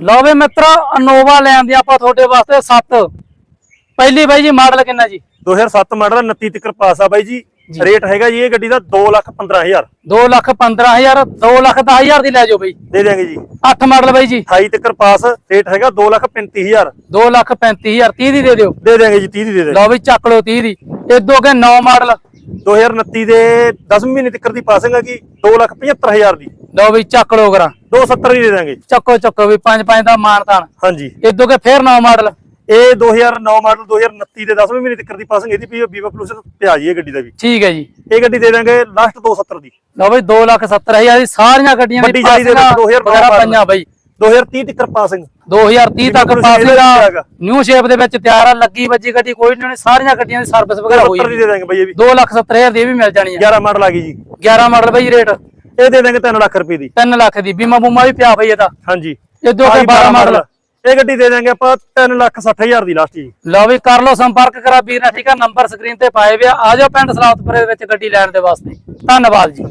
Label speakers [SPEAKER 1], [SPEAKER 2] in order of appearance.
[SPEAKER 1] ਲਓ ਵੀ ਮਿੱਤਰੋ ਅਨੋਵਾ ਲੈਣ ਦੀ ਆਪਾਂ ਤੁਹਾਡੇ ਵਾਸਤੇ 7 ਪਹਿਲੀ ਬਾਈ ਜੀ ਮਾਡਲ ਕਿੰਨਾ ਜੀ?
[SPEAKER 2] 2007 ਮਾਡਲ 29 ਤੱਕ ਪਾਸ ਆ ਬਾਈ ਜੀ। ਰੇਟ ਹੈਗਾ ਜੀ ਇਹ ਗੱਡੀ ਦਾ 215000
[SPEAKER 1] 2 ਲੱਖ 15000 2 ਲੱਖ 10000 ਦੀ ਲੈ ਜਾਓ ਬਾਈ।
[SPEAKER 2] ਦੇ ਦਿਆਂਗੇ ਜੀ।
[SPEAKER 1] 8 ਮਾਡਲ ਬਾਈ ਜੀ।
[SPEAKER 2] 28 ਤੱਕ ਪਾਸ ਰੇਟ ਹੈਗਾ 235000
[SPEAKER 1] 2 ਲੱਖ 35000 30 ਦੀ ਦੇ ਦਿਓ।
[SPEAKER 2] ਦੇ ਦਿਆਂਗੇ ਜੀ 30 ਦੀ ਦੇ ਦੇ
[SPEAKER 1] ਲਓ ਵੀ ਚੱਕ ਲਓ 30 ਦੀ। ਇਦੋਂ ਅੱਗੇ 9 ਮਾਡਲ
[SPEAKER 2] 2029 ਦੇ 10 ਮਹੀਨੇ ਤੱਕ ਦੀ ਪਾਸਿੰਗ ਹੈਗੀ 275000 ਦੀ।
[SPEAKER 1] ਲਓ ਵੀ ਚੱਕ ਲਓ ਕਰਾਂ।
[SPEAKER 2] 270 ਦੀ ਦੇ ਦਾਂਗੇ।
[SPEAKER 1] ਚੱਕੋ ਚੱਕੋ ਵੀ 5 5 ਦਾ ਮਾਨਤਾਨ
[SPEAKER 2] ਹਾਂਜੀ।
[SPEAKER 1] ਇਦੋਂ ਅੱਗੇ ਫੇਰ 9 ਮਾਡਲ।
[SPEAKER 2] ਇਹ 2009 ਮਾਡਲ 2029 ਦੇ 10ਵੇਂ ਮਹੀਨੇ ਤੱਕ ਦੀ ਪਾਸਿੰਗ ਇਹਦੀ ਪਈ ਵੀਵਾ ਪਲੱਸ ਪਿਆ ਜੀ ਇਹ ਗੱਡੀ ਦਾ ਵੀ।
[SPEAKER 1] ਠੀਕ ਹੈ ਜੀ।
[SPEAKER 2] ਇਹ ਗੱਡੀ ਦੇ ਦਾਂਗੇ ਲਾਸਟ 270 ਦੀ।
[SPEAKER 1] ਲਓ ਬਈ 2 ਲੱਖ 70000 ਦੀ ਸਾਰੀਆਂ ਗੱਡੀਆਂ
[SPEAKER 2] ਦੇ ਵਿੱਚ 2009
[SPEAKER 1] ਵਗੈਰਾ
[SPEAKER 2] ਮਾਡਲ।
[SPEAKER 1] ਪਈਆਂ ਬਾਈ।
[SPEAKER 2] 2030 ਤੱਕ ਪਾਸਿੰਗ
[SPEAKER 1] 2030 ਤੱਕ
[SPEAKER 2] ਬਿਲਕੁਲ
[SPEAKER 1] ਪਾਸ
[SPEAKER 2] ਸਹੀ ਹੈਗਾ।
[SPEAKER 1] ਨਿਊ ਸ਼ੇਪ ਦੇ ਵਿੱਚ ਤਿਆਰ ਆ ਲੱਗੀ ਵੱਜੀ ਗੱਡੀ ਕੋਈ ਨਹੀਂ ਸਾਰੀਆਂ ਗੱਡੀਆਂ ਦੀ ਸਰਵਿਸ ਵਗੈਰਾ ਹੋਈ
[SPEAKER 2] 70 ਦੀ ਦੇ ਦਾਂਗੇ ਬਾਈ ਇਹ ਵੀ।
[SPEAKER 1] 2 ਲੱਖ 70000 ਦੀ ਇਹ ਵੀ ਮਿਲ ਜਾਣੀ ਆ।
[SPEAKER 2] 11 ਮਾਡਲ ਆ ਗਈ ਜੀ।
[SPEAKER 1] 11 ਮਾਡਲ ਬਾਈ ਰੇਟ
[SPEAKER 2] ਇਹ ਦੇ ਦਾਂਗੇ 3 ਲੱਖ ਰੁਪਏ ਦੀ।
[SPEAKER 1] 3 ਲੱਖ ਦੀ। ਬੀਮਾ ਬੂਮਾ ਵੀ ਪਿਆ ਬਈ ਇਹਦਾ
[SPEAKER 2] ਹਾਂਜੀ।
[SPEAKER 1] ਇਦੋਂ ਅੱਗੇ
[SPEAKER 2] ਆਹੀ
[SPEAKER 1] 12 ਮਾਡਲ।
[SPEAKER 2] ਇਹ ਗੱਡੀ ਦੇ ਦਾਂਗੇ ਆਪਾਂ 3 ਲੱਖ 60000 ਦੀ ਲਾਸਟ ਜੀ।
[SPEAKER 1] ਲਓ ਵੀ ਕਰ ਲਓ ਸੰਪਰਕ ਕਰਾ ਵੀਰ ਨਾਲ ਠੀਕ ਆ ਨੰਬਰ ਸਕਰੀਨ ਤੇ ਪਾਏ ਵਿਆ ਆ। ਜਾਓ ਪਿੰਡ ਸਲਾਤਪੁਰੇ ਵਿੱਚ ਗੱਡੀ ਲੈਣ ਦੇ ਵਾਸਤੇ। ਧੰਨਵਾਦ ਜੀ।